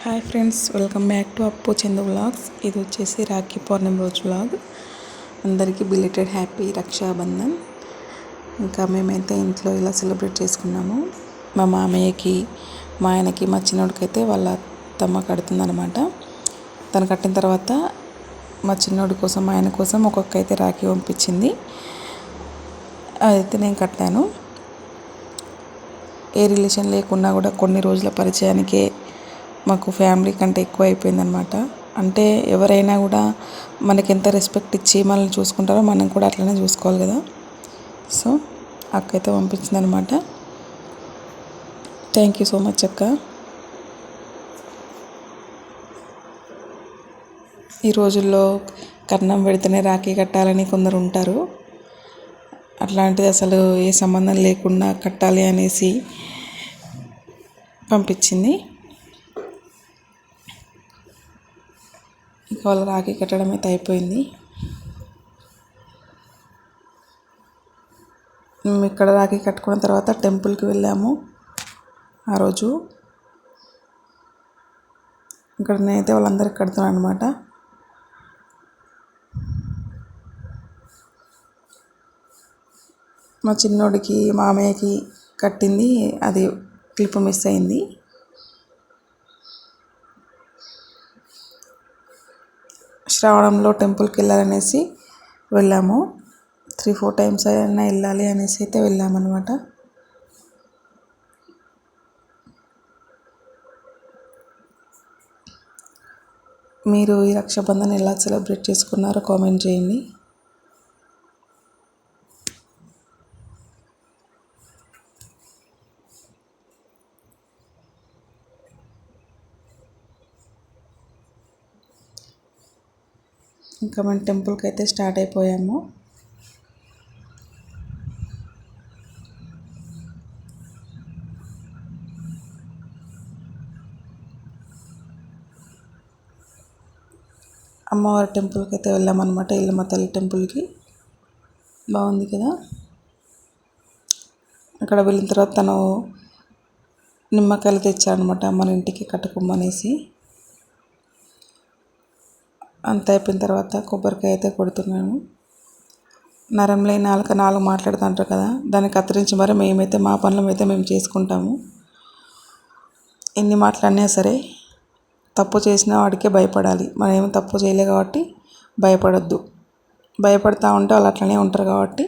Hi friends welcome back to Appu Chandu vlogs. ఇది వచ్చేసి రాఖీ పౌర్ణమి రోజు వ్లాగ్. అందరికీ బిలేటెడ్ హ్యాపీ రక్షాబంధన్. ఇంకా మేమైతే ఇంట్లో ఇలా సెలబ్రేట్ చేసుకున్నాము. మా మామయ్యకి మా ఆయనకి మా చిన్నోడికైతే వాళ్ళ అత్తమ్మ కడుతుందనమాట తను కట్టిన తర్వాత మా చిన్నోడి కోసం మా ఆయన కోసం ఒక్కొక్క అయితే రాఖీ పంపించింది. అదైతే నేను కట్టాను. ఏ రిలేషన్ లేకున్నా కూడా కొన్ని రోజుల పరిచయానికే మాకు ఫ్యామిలీ కంటే ఎక్కువ అయిపోయిందనమాట అంటే ఎవరైనా కూడా మనకి ఎంత రెస్పెక్ట్ ఇచ్చి మనల్ని చూసుకుంటారో మనం కూడా అట్లనే చూసుకోవాలి కదా. సో అక్క అయితే పంపించిందనమాట థ్యాంక్ యూ సో మచ్ అక్క. ఈ రోజుల్లో కట్నం పెడితేనే రాఖీ కట్టాలని కొందరు ఉంటారు. అట్లాంటిది అసలు ఏ సంబంధం లేకుండా కట్టాలి అనేసి పంపించింది. వాళ్ళ రాఖీ కట్టడం అయితే అయిపోయింది. మేము ఇక్కడ రాఖీ కట్టుకున్న తర్వాత టెంపుల్కి వెళ్ళాము ఆ రోజు. ఇక్కడ నేనైతే వాళ్ళందరికి కడుతున్నాను అనమాట మా చిన్నోడికి మామయ్యకి కట్టింది అది క్లిప్ మిస్ అయింది. శ్రావణంలో టెంపుల్కి వెళ్ళాలనేసి వెళ్ళాము. త్రీ ఫోర్ టైమ్స్ అయినా వెళ్ళాలి అనేసి అయితే వెళ్ళామన్నమాట. మీరు ఈ రక్షాబంధన్ ఎలా సెలబ్రేట్ చేసుకున్నారో కామెంట్ చేయండి. ఇంకా మన టెంపుల్కి అయితే స్టార్ట్ అయిపోయాము. అమ్మవారి టెంపుల్కి అయితే వెళ్ళామన్నమాట ఇళ్ళమ్మ తల్లి టెంపుల్కి. బాగుంది కదా? అక్కడ వెళ్ళిన తర్వాత తను నిమ్మకాయలు తెచ్చాడనమాట మన ఇంటికి కట్టుకోమనేసి. అంత అయిపోయిన తర్వాత కొబ్బరికాయ అయితే కొడుతున్నాను నరం లేని నాలుక నాలుగు మాట్లాడుతుంటారు కదా దాన్ని కత్తిరించి మరి మేమైతే మా పనులు అయితే మేము చేసుకుంటాము. ఎన్ని మాట్లాడినా సరే తప్పు చేసిన వాడికే భయపడాలి. మనం ఏమి తప్పు చేయలే కాబట్టి భయపడొద్దు. భయపడతా ఉంటే వాళ్ళు అట్లనే ఉంటారు కాబట్టి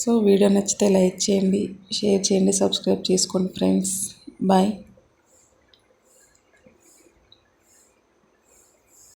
సో వీడియో నచ్చితే లైక్ చేయండి షేర్ చేయండి సబ్స్క్రైబ్ చేసుకోండి ఫ్రెండ్స్. Bye.